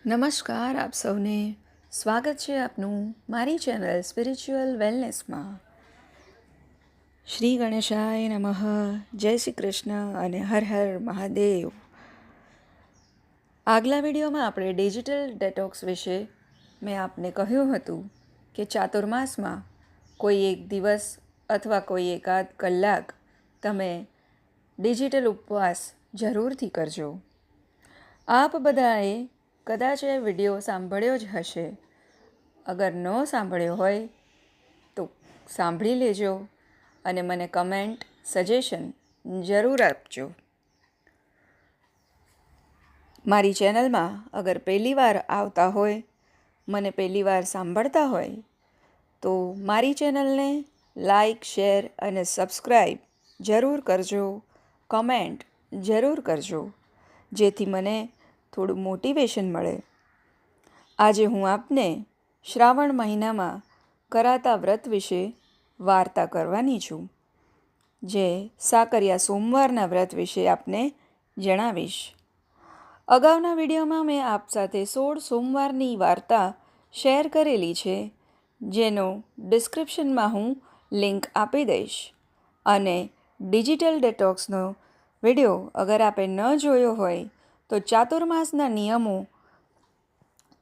નમસ્કાર આપ સૌને. સ્વાગત છે આપનું મારી ચેનલ સ્પિરિચ્યુઅલ વેલનેસમાં શ્રી ગણેશાય નમઃ. જય શ્રી કૃષ્ણ અને હર હર મહાદેવ. આગલા વિડીયોમાં આપણે ડિજિટલ ડેટોક્સ વિશે મેં આપને કહ્યું હતું કે ચાતુર્માસમાં કોઈ એક દિવસ અથવા કોઈ એકાદ કલાક તમે ડિજિટલ ઉપવાસ જરૂરથી કરજો. આપ બધાએ કદાચ એ વીડિયો સાંભળ્યો જ હશે. અગર ન સાંભળ્યો હોય, તો સાંભળી લેજો અને મને કમેન્ટ, સજેશન જરૂર આપજો. મારી ચેનલમાં અગર પહેલી વાર આવતા હોય, મને પહેલી વાર સાંભળતા હોય, તો મારી ચેનલને લાઈક, શેર અને સબસ્ક્રાઈબ જરૂર કરજો, કમેન્ટ જરૂર કરજો. જેથી મને થોડું મોટિવેશન મળે. આજે હું આપને શ્રાવણ મહિનામાં કરાતા વ્રત વિશે વાર્તા કરવાની છું, જે સાકરિયા સોમવારના વ્રત વિશે આપને જણાવીશ. અગાઉના વિડીયોમાં મેં આપ સાથે સોળ સોમવારની વાર્તા શેર કરેલી છે, જેનો ડિસ્ક્રિપ્શનમાં હું લિંક આપી દઈશ અને ડિજિટલ ડેટોક્સનો વીડિયો અગર આપે ન જોયો હોય તો ચાતુર્માસના નિયમો,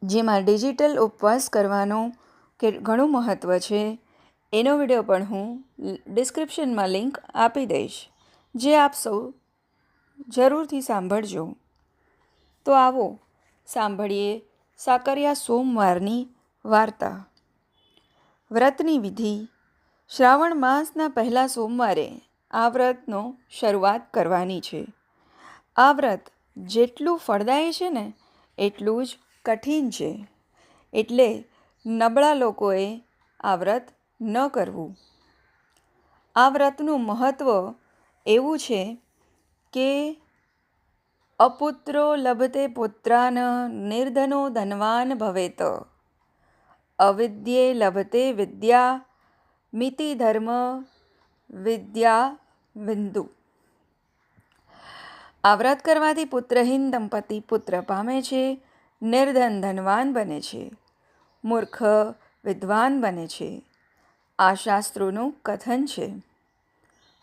જેમાં ડિજિટલ ઉપવાસ કરવાનો કે ઘણું મહત્ત્વ છે, એનો વીડિયો પણ હું ડિસ્ક્રિપ્શનમાં લિંક આપી દઈશ, જે આપ સૌ જરૂરથી સાંભળજો. તો આવો, સાંભળીએ સાકરિયા સોમવારની વાર્તા. વ્રતની વિધિ. શ્રાવણ માસના પહેલા સોમવારે આ વ્રતનો શરૂઆત કરવાની છે. આ વ્રત જેટલું ફળદાયી છે ને, એટલું જ કઠિન છે. એટલે નબળા લોકોએ આ વ્રત ન કરવું. આ વ્રતનું મહત્ત્વ એવું છે કે અપુત્રો લભતે પુત્રાન નિર્ધનો ધનવાન ભવેત. અવિદ્યે લભતે વિદ્યા, મિતિ ધર્મ વિદ્યા વિંદુ. આ વ્રત કરવાથી પુત્રહીન દંપતી પુત્ર પામે છે, નિર્ધન ધનવાન બને છે, મૂર્ખ વિદ્વાન બને છે. આ શાસ્ત્રોનું કથન છે.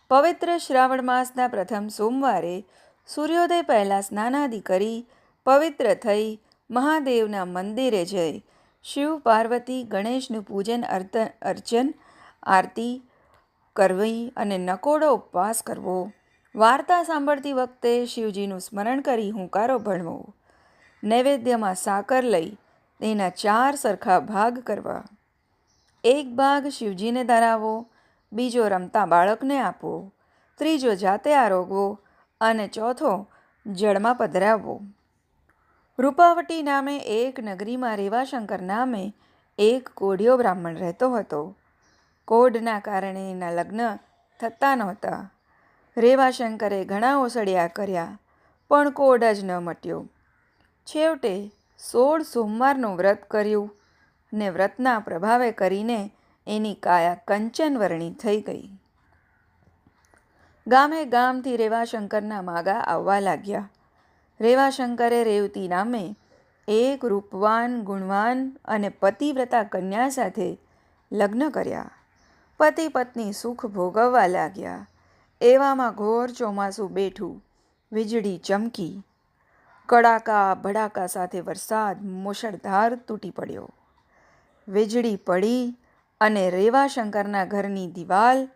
પવિત્ર શ્રાવણ માસના પ્રથમ સોમવારે સૂર્યોદય પહેલાં સ્નાનાદિ કરી પવિત્ર થઈ મહાદેવના મંદિરે જઈ શિવ પાર્વતી ગણેશનું પૂજન અર્ચન, આરતી કરવી અને નકોડો ઉપવાસ કરવો. વાર્તા સાંભળતી વખતે શિવજીનું સ્મરણ કરી હુંકારો ભણવો નૈવેદ્યમાં સાકર લઈ તેના ચાર સરખા ભાગ કરવા. એક ભાગ શિવજીને ધરાવો, બીજો રમતા બાળકને આપવો ત્રીજો જાતે આરોગવો અને ચોથો જળમાં પધરાવવો. રૂપાવટી નામે એક નગરીમાં રેવાશંકર નામે એક કોઢિયો બ્રાહ્મણ રહેતો હતો. કોઢના કારણે એના લગ્ન થતા નહોતા. રેવાશંકરે ઘણા ઓસડિયા કર્યા, પણ કોડ જ ન મટ્યો. છેવટે સોળ સોમવારનું વ્રત કર્યું ને વ્રતના પ્રભાવે કરીને એની કાયા કંચનવર્ણી થઈ ગઈ. ગામે ગામથી રેવાશંકરના માગા આવવા લાગ્યા. રેવાશંકરે રેવતી નામે એક રૂપવાન, ગુણવાન અને પતિવ્રતા કન્યા સાથે લગ્ન કર્યા. પતિ પત્ની સુખ ભોગવવા લાગ્યા. એવામાં ઘોર ચોમાસું બેઠું, વીજળી ચમકી. કડાકા ભડાકા સાથે વરસાદ મુશળધાર તૂટી પડ્યો. વીજળી પડી અને રેવાશંકરના ઘરની દિવાલ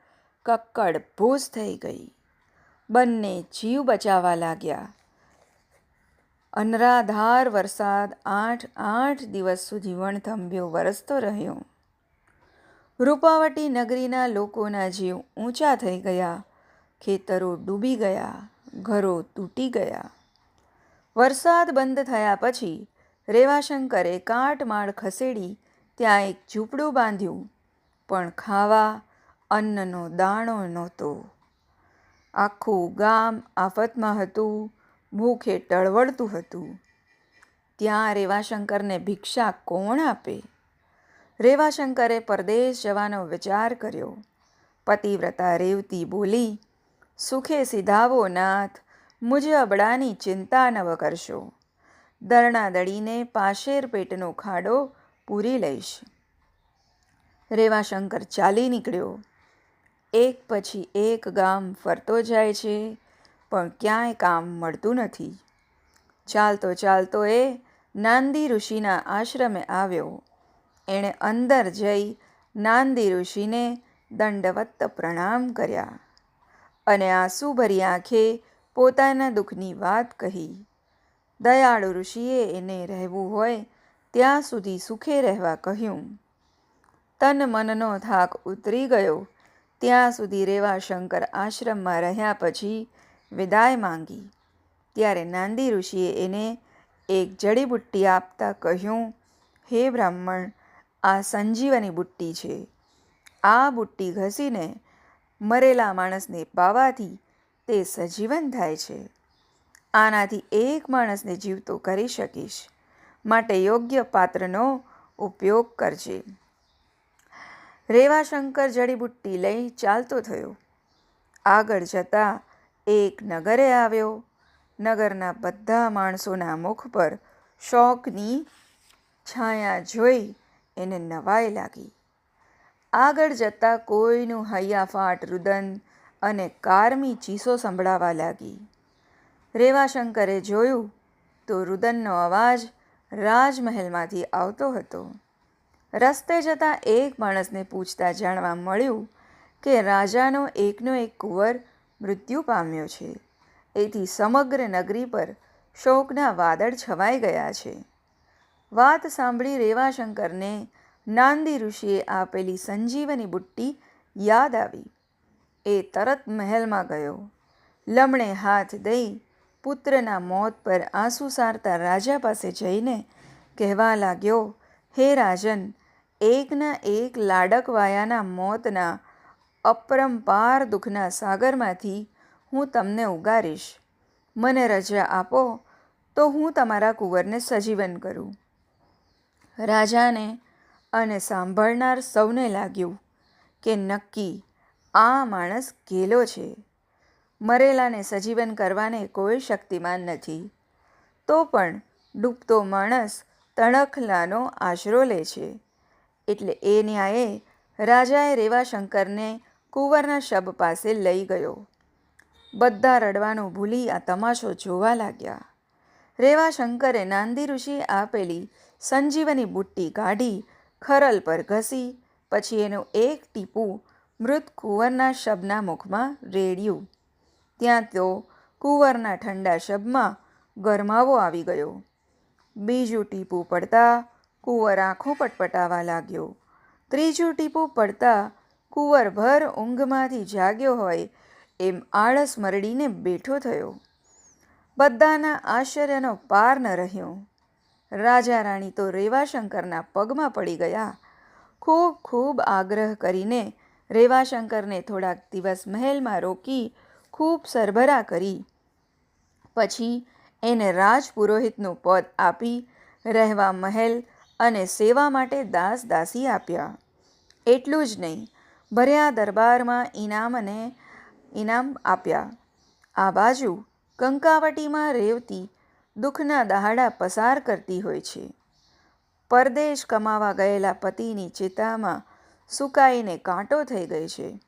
કક્કડ ભૂસ થઈ ગઈ. બંને જીવ બચાવવા લાગ્યા. અનરાધાર વરસાદ આઠ આઠ દિવસ સુધી વણથંભ્યો, વરસતો રહ્યો. રૂપાવટી નગરીના લોકોના જીવ ઊંચા થઈ ગયા. ખેતરો ડૂબી ગયા, ઘરો તૂટી ગયા. વરસાદ બંધ થયા પછી રેવાશંકરે કાટમાળ ખસેડી ત્યાં એક ઝૂંપડું બાંધ્યું, પણ ખાવા અન્નનો દાણો નહોતો. આખું ગામ આફતમાં હતું, ભૂખે ટળવળતું હતું. ત્યાં રેવાશંકરને ભિક્ષા કોણ આપે? રેવાશંકરે પરદેશ જવાનો વિચાર કર્યો. પતિવ્રતા રેવતી બોલી સુખે સિધાવો નાથ, મુજ અબડાની ચિંતા નવ કરશો. દરણા દળીને પાશેર પેટનો ખાડો પૂરી લઈશ. રેવાશંકર ચાલી નીકળ્યો. એક પછી એક ગામ ફરતો જાય છે, પણ ક્યાંય કામ મળતું નથી. ચાલતો ચાલતો એ નાંદી ઋષિના આશ્રમે આવ્યો. એણે અંદર જઈ નાંદી ઋષિને દંડવત્ત પ્રણામ કર્યા. અને આંસુભરી આંખે પોતાના દુઃખની વાત કહી. દયાળુ ઋષિએ એને રહેવું હોય ત્યાં સુધી સુખે રહેવા કહ્યું. તન મનનો થાક ઉતરી ગયો. ત્યાં સુધી રેવાશંકર આશ્રમમાં રહ્યા પછી વિદાય માંગી. ત્યારે નાંદી ઋષિએ એને એક જડીબુટ્ટી આપતા કહ્યું, હે બ્રાહ્મણ, આ સંજીવની બુટ્ટી છે. આ બુટ્ટી ઘસીને મરેલા માણસને પાવાથી તે સજીવન થાય છે. આનાથી એક માણસને જીવતો કરી શકીશ. માટે યોગ્ય પાત્રનો ઉપયોગ કરજે. રેવાશંકર જડીબુટ્ટી લઈ ચાલતો થયો. આગળ જતાં એક નગરે આવ્યો. નગરના બધા માણસોના મુખ પર શોકની છાયા જોઈ એને નવાઈ લાગી. આગળ જતાં કોઈનું હૈયાફાટ રુદન અને કારમી ચીસો સંભળાવા લાગી. રેવાશંકરે જોયું તો રુદનનો અવાજ રાજમહેલમાંથી આવતો હતો. રસ્તે જતાં એક માણસને પૂછતા જાણવા મળ્યું કે રાજાનો એકનો એક કુંવર મૃત્યુ પામ્યો છે. એથી સમગ્ર નગરી પર શોકના વાદળ છવાઈ ગયા છે. વાત સાંભળી રેવાશંકરને નાંદી ઋષિએ આપેલી સંજીવની બુટ્ટી યાદ આવી. એ તરત મહેલમાં ગયો. લમણે હાથ દઈ પુત્રના મોત પર આંસુ સારતા રાજા પાસે જઈને કહેવા લાગ્યો, હે રાજન એકના એક લાડકવાયાના મોતના અપરંપાર દુઃખના સાગરમાંથી હું તમને ઉગારીશ. મને રજા આપો તો હું તમારા કુંવરને સજીવન કરું. રાજાને અને સાંભળનાર સૌને લાગ્યું કે નક્કી આ માણસ ગેલો છે. મરેલાને સજીવન કરવાને કોઈ શક્તિમાન નથી. તો પણ ડૂબતો માણસ તણખલાનો આશરો લે છે. એટલે એ ન્યાયે રાજાએ રેવાશંકરને કુંવરના શબ પાસે લઈ ગયો. બધા રડવાનું ભૂલી આ તમાશો જોવા લાગ્યા. રેવાશંકરે નાંદી ઋષિએ આપેલી સંજીવની બુટ્ટી કાઢી ખરલ પર ઘસી, પછી એનું એક ટીપું મૃત કુંવરના શબના મુખમાં રેડ્યું. ત્યાં તો કુંવરના ઠંડા શબમાં ગરમાવો આવી ગયો. બીજું ટીપું પડતા કુંવર આંખો પટપટાવા લાગ્યો. ત્રીજું ટીપું પડતા કુંવર ભર ઊંઘમાંથી જાગ્યો હોય એમ આળસ મરડીને બેઠો થયો. બધાના આશ્ચર્યનો પાર ન રહ્યો. રાજા રાણી તો રેવાશંકરના પગમાં પડી ગયા. ખૂબ ખૂબ આગ્રહ કરીને રેવાશંકરને થોડાક દિવસ મહેલમાં રોકી ખૂબ સરભરા કરી. પછી એને રાજપુરોહિતનું પદ આપી રહેવા મહેલ અને સેવા માટે દાસ દાસી આપ્યા. એટલું જ નહીં, ભર્યા દરબારમાં ઇનામ અને ઇનામ આપ્યા. આ બાજુ કંકાવટીમાં રેવતી દુઃખના દહાડા પસાર કરતી હોય છે. પરદેશ કમાવા ગયેલા પતિની ચિતામાં સુકાઈને કાંટો થઈ ગઈ છે.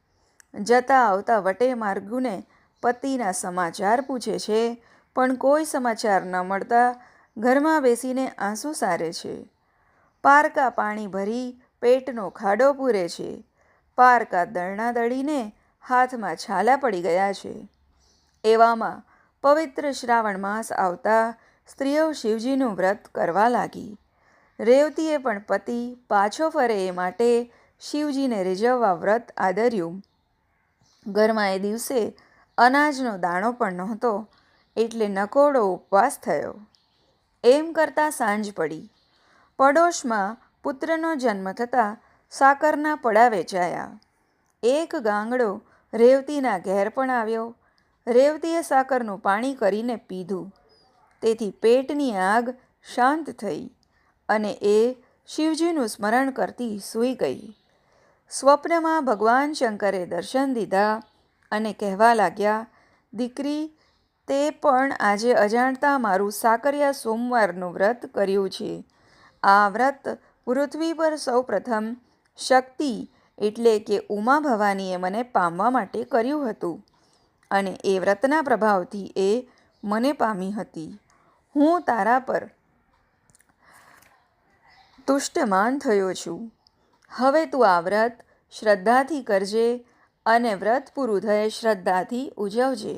જતા આવતા વટે માર્ગુને પતિના સમાચાર પૂછે છે, પણ કોઈ સમાચાર ન મળતા ઘરમાં બેસીને આંસુ સારે છે. પારકા પાણી ભરી પેટનો ખાડો પૂરે છે. પારકા દળણા દળીને હાથમાં છાલા પડી ગયા છે. એવામાં પવિત્ર શ્રાવણ માસ આવતા સ્ત્રીઓ શિવજીનું વ્રત કરવા લાગી. રેવતીએ પણ પતિ પાછો ફરે એ માટે શિવજીને રીઝવવા વ્રત આદર્યું. ઘરમાં એ દિવસે અનાજનો દાણો પણ નહોતો, એટલે નકોડો ઉપવાસ થયો. એમ કરતાં સાંજ પડી. પડોશમાં પુત્રનો જન્મ થતાં સાકરના પડા વેચાયા એક ગાંગડો રેવતીના ઘેર પણ આવ્યો. રેવતીએ સાકરનું પાણી કરીને પીધું. તેથી પેટની આગ શાંત થઈ અને એ શિવજીનું સ્મરણ કરતી સૂઈ ગઈ. સ્વપ્નમાં ભગવાન શંકરે દર્શન દીધા અને કહેવા લાગ્યા, દીકરી, તે પણ આજે અજાણતા મારું સાકરિયા સોમવારનું વ્રત કર્યું છે. આ વ્રત પૃથ્વી પર સૌપ્રથમ શક્તિ એટલે કે ઉમા ભવાનીએ મને પામવા માટે કર્યું હતું. અને એ વ્રતના પ્રભાવથી એ મને પામી હતી. હું તારા પર તુષ્ટમાન થયો છું. હવે તું આ વ્રત શ્રદ્ધાથી કરજે અને વ્રત પૂરું થયે શ્રદ્ધાથી ઉજવજે.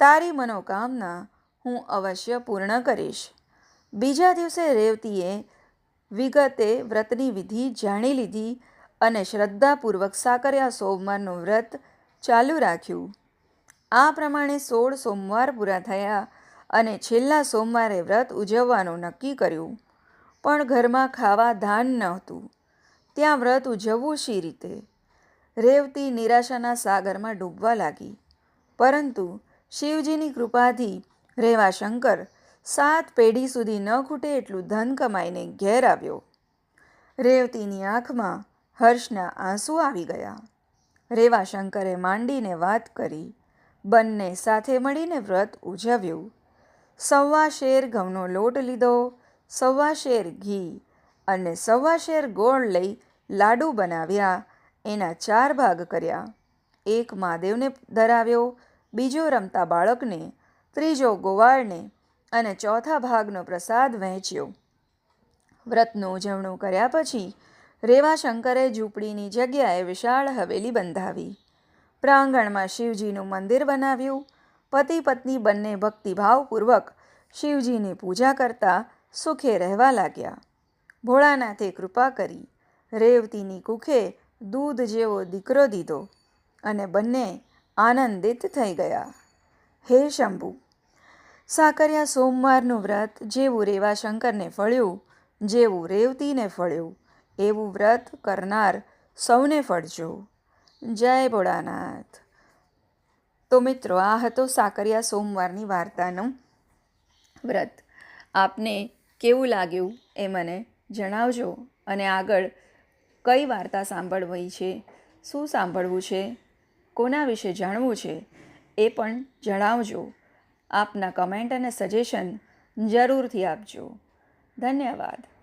તારી મનોકામના હું અવશ્ય પૂર્ણ કરીશ. બીજા દિવસે રેવતીએ વિગતે વ્રતની વિધિ જાણી લીધી અને શ્રદ્ધાપૂર્વક સાકર્યા સોમવારનું વ્રત ચાલુ રાખ્યું. આ પ્રમાણે સોળ સોમવાર પૂરા થયા અને છેલ્લા સોમવારે વ્રત ઉજવવાનું નક્કી કર્યું. પણ ઘરમાં ખાવા ધાન નહોતું. ત્યાં વ્રત ઉજવવું શી રીતે? રેવતી નિરાશાના સાગરમાં ડૂબવા લાગી. પરંતુ શિવજીની કૃપાથી રેવાશંકર સાત પેઢી સુધી ન ખૂટે એટલું ધન કમાઈને ઘેર આવ્યો. રેવતીની આંખમાં હર્ષના આંસુ આવી ગયા. રેવાશંકરે માંડીને વાત કરી. બંને સાથે મળીને વ્રત ઉજવ્યું. સવા શેર ઘઉંનો લોટ લીધો, સવા શેર ઘી અને સવા શેર ગોળ લઈ લાડુ બનાવ્યા, એના ચાર ભાગ કર્યા. એક મહાદેવને ધરાવ્યો, બીજો રમતા બાળકને, ત્રીજો ગોવાળને અને ચોથા ભાગનો પ્રસાદ વહેંચ્યો. વ્રતનું ઉજવણું કર્યા પછી રેવાશંકરે ઝૂંપડીની જગ્યાએ વિશાળ હવેલી બંધાવી. પ્રાંગણમાં શિવજીનું મંદિર બનાવ્યું. પતિ પત્ની બંને ભક્તિભાવપૂર્વક શિવજીની પૂજા કરતા સુખે રહેવા લાગ્યા. ભોળાનાથે કૃપા કરી રેવતીની કુખે દૂધ જેવો દીકરો દીધો અને બંને આનંદિત થઈ ગયા. હે શંભુ, સાકરિયા સોમવારનું વ્રત જેવું રેવાશંકરને ફળ્યું, જેવું રેવતીને ફળ્યું, એવું વ્રત કરનાર સૌને ફળજો. જય ભોળાનાથ. તો મિત્રો, આ હતો સાકરિયા સોમવારની વાર્તાનું વ્રત. આપને કેવું લાગ્યું એ મને જણાવજો અને આગળ કઈ વાર્તા સાંભળવી છે, શું સાંભળવું છે, કોના વિશે જાણવું છે એ પણ જણાવજો. આપના કમેન્ટ અને સજેશન જરૂરથી આપજો. ધન્યવાદ.